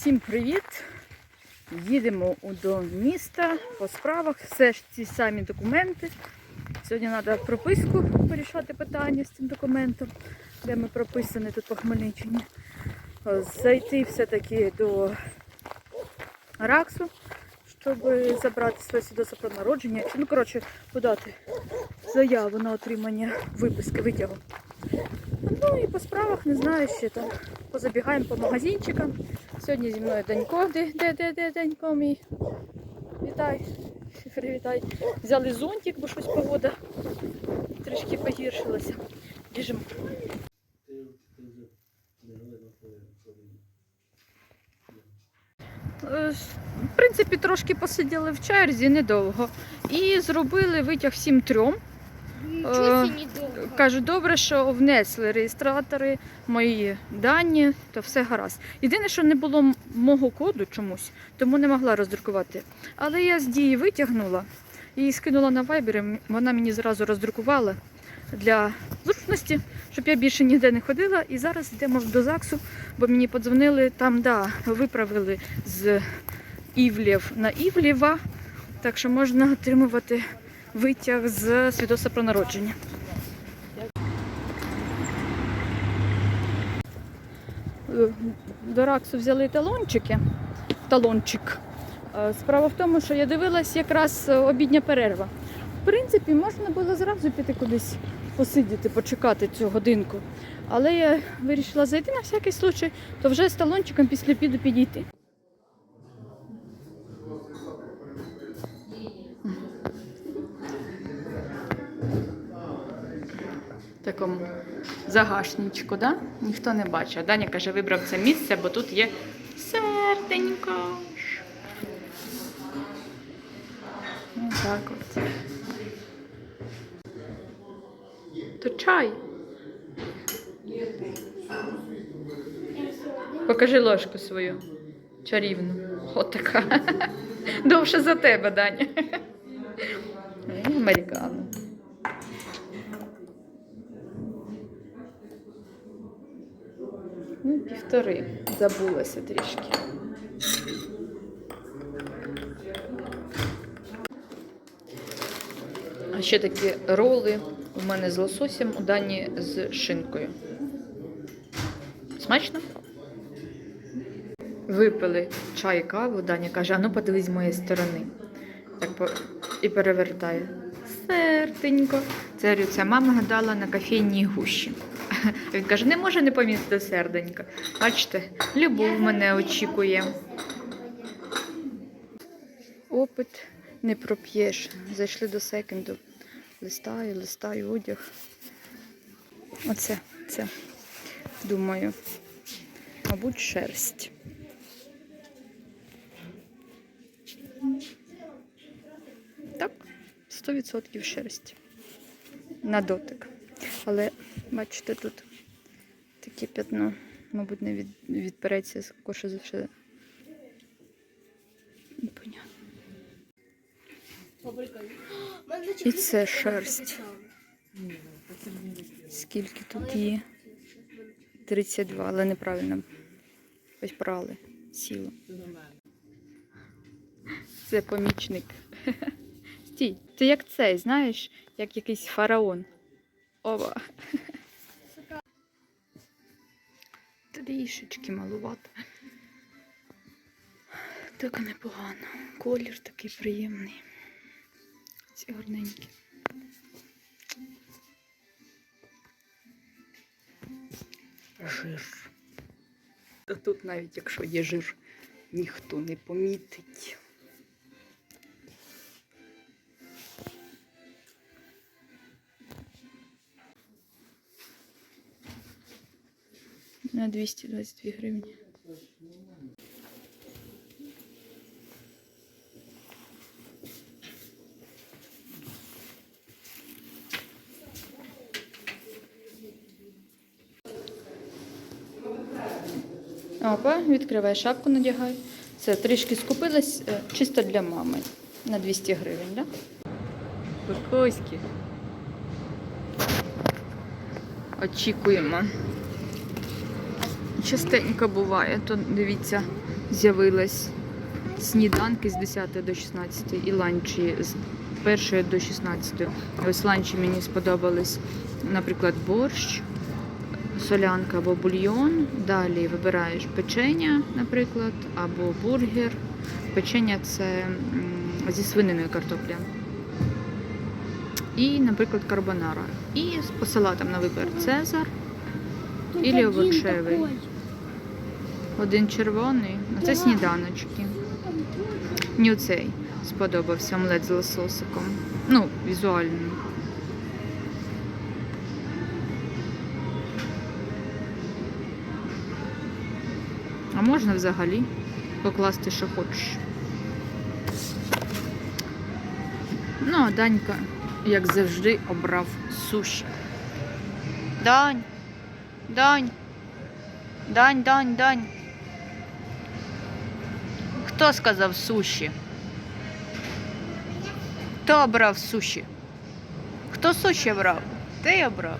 Всім привіт! Їдемо до міста по справах. Все ж ці самі документи. Сьогодні треба прописку порішати питання з цим документом, де ми прописані тут по Хмельниччині. Зайти все-таки до РАКСу, щоб забрати своє свідоцтво про народження. Ну, коротше, подати заяву на отримання виписки, витягу. Ну і по справах не знаю ще там. Позабігаємо по магазинчикам. Сьогодні зі мною Данько. Де, де, де, де Данько мій? Вітай. Привітай. Взяли зонтик, бо щось погода трішки погіршилася. Біжимо. Е, В принципі, трошки посиділи в черзі недовго. І зробили витяг всім трьом. Довго. Кажу, добре, що внесли реєстратори, мої дані, то все гаразд. Єдине, що не було мого коду чомусь, тому не могла роздрукувати. Але я з дії витягнула і скинула на Viber, вона мені зразу роздрукувала для зручності, щоб я більше ніде не ходила. І зараз йдемо до ЗАГСу, бо мені подзвонили, там да, виправили з Івлів на Івлєва, так що можна отримувати витяг з свідоцтва про народження. До Раксу взяли талончики. Талончик. Е, Справа в тому, що я дивилась якраз е, обідня перерва. В принципі, можна було зразу піти кудись посидіти, почекати цю годинку. Але я вирішила зайти на всякий случай, то вже з талончиком після піду підійти. Такому загашничку, да? ніхто не бачив. Даня каже, вибрав це місце, бо тут є серденько. Отак от. То чай. Покажи ложку свою. Чарівну. От така. Довше за тебе, Даня. Американо. Ну, півтори. Забулася трішки. А ще такі роли у мене з лососем, у Дані з шинкою. Смачно? Випили чай, каву. Даня каже, а ну подивись з моєї сторони. Так і перевертає. Серденько. Це мама гадала на кофейній гущі. Він каже, не може не помітити серденька. Бачите, любов мене очікує. Опит не проп'єш. Зайшли до секенду. Листаю, листаю одяг. Оце, це. Думаю. Мабуть, шерсть. Так, 100% шерсть. На дотик. Але бачите, тут таке п'ятно, мабуть, не від, відпереться скорше за все. Непонятно. І це шерсть. Скільки тут є? 32, але неправильно. Ось прали. Сіло. Це помічник. Стій, ти як цей, знаєш, як якийсь фараон. Ова. Трішечки малувато. Так непогано. Колір такий приємний. Ці гарненькі. Жир. Та тут навіть якщо є жир, ніхто не помітить. На 222 гривні. Опа, відкривай шапку, надягай. Це трішки скупилась е, чисто для мами. На 200 гривень, так? Да? Куркуськи. Очікуємо. Частенько буває. То дивіться, з'явилась сніданки з 10 до 16 і ланчі з 1 до 16. Ось ланчі мені сподобались, наприклад, борщ, солянка або бульйон. Далі вибираєш печення, наприклад, або бургер. Печення це зі свининою картопля. І, наприклад, карбонара. І по салатам на вибір Цезар. Ілі овочевий. Один червоний, а це сніданочки. Мені оцей сподобався омлет з лососиком. Ну, візуально. А можна взагалі покласти, що хочеш. Ну, а Данька, як завжди, обрав суші. Дань! Дань! Дань, Дань, Дань! Хто сказав суші? Хто обрав суші? Хто суші брав? Ти обрав.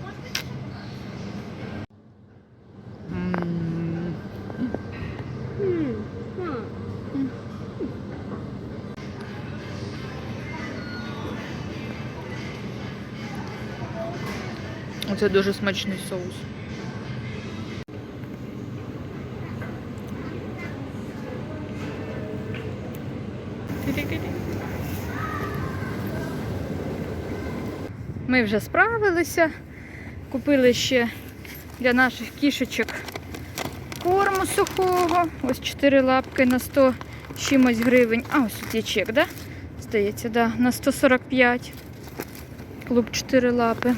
М. М. Оце дуже смачний соус. Ми вже справилися. Купили ще для наших кішечок корму сухого. Ось 4 лапки на 100 чимось гривень. А, ось тут є чек, да? Здається, да, на 145. Клуб 4 лапи.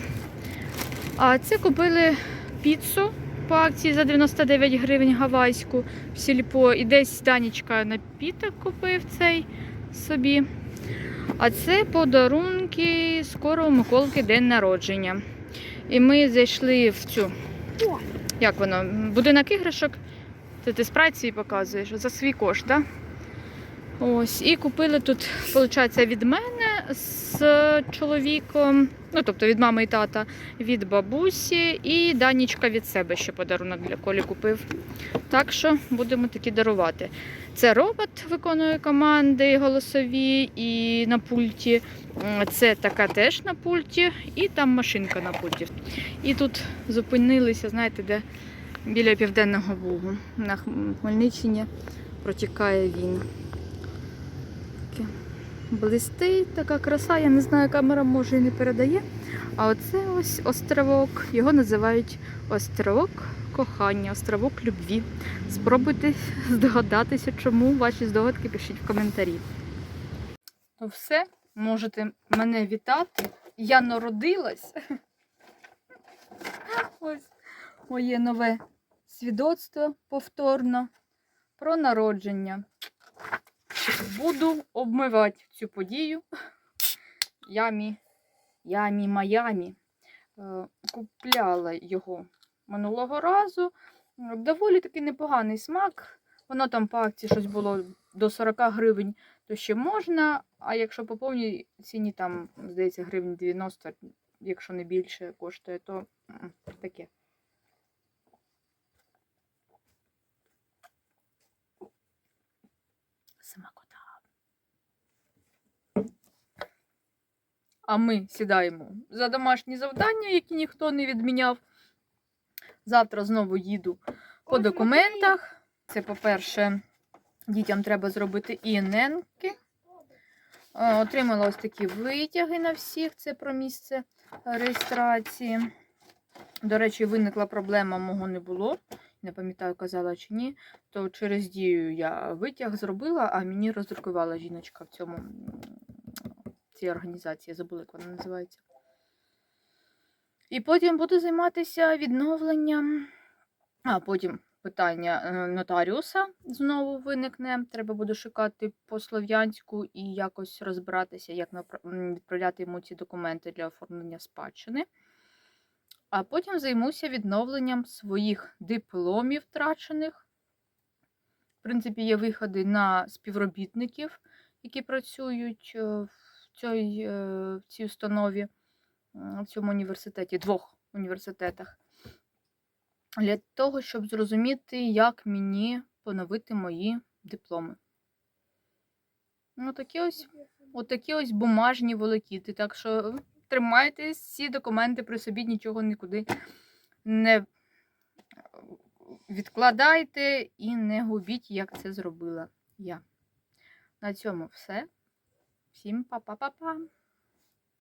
А це купили піцу по акції за 99 гривень гавайську в сільпо. І десь Данічка напіток купив цей собі. А це подарунки скоро у Миколки день народження. І ми зайшли в цю. Як воно? Будинок іграшок. Це ти спрайт свій показуєш за свій кошт, так? Ось, і купили тут, виходить, від мене з чоловіком, ну тобто від мами і тата, від бабусі, і Данічка від себе ще подарунок для Колі купив. Так що будемо такі дарувати. Це робот виконує команди голосові і на пульті. Це така теж на пульті, і там машинка на пульті. І тут зупинилися, знаєте, де біля Південного Бугу. На Хмельниччині протікає він. Блистить така краса, я не знаю, камера може і не передає. А оце ось островок. Його називають островок кохання, островок любві. Спробуйте здогадатися, чому ваші здогадки пишіть в коментарі. То все, можете мене вітати. Я народилась. Ось моє нове свідоцтво повторно про народження. Буду обмивати цю подію. Ямі, ямі Майамі. Е, Купляла його минулого разу. Доволі таки непоганий смак. Воно там по акції щось було до 40 гривень, то ще можна. А якщо по повній ціні, там, здається, гривень 90, якщо не більше коштує, то таке. Смакота. А ми сідаємо за домашні завдання, які ніхто не відміняв. Завтра знову їду по документах. Це, по-перше, дітям треба зробити ІННки. Е, Отримала ось такі витяги на всіх. Це про місце реєстрації. До речі, виникла проблема, мого не було. Не пам'ятаю, казала чи ні. То через дію я витяг зробила, а мені роздрукувала жіночка в цьому цій організації. Забула, як вона називається. І потім буду займатися відновленням. А потім питання е, нотаріуса знову виникне. Треба буде шукати по слов'янську і якось розбиратися, як відправляти йому ці документи для оформлення спадщини. А потім займуся відновленням своїх дипломів втрачених. В принципі, є виходи на співробітників, які працюють е, в цій, е, в цій установі, в цьому університеті, двох університетах. для того, щоб зрозуміти, як мені поновити мої дипломи. Ну, такі ось, отакі ось бумажні волокіти. Так що тримайте всі документи при собі, нічого нікуди не відкладайте і не губіть, як це зробила я. На цьому все. Всім па-па-па-па.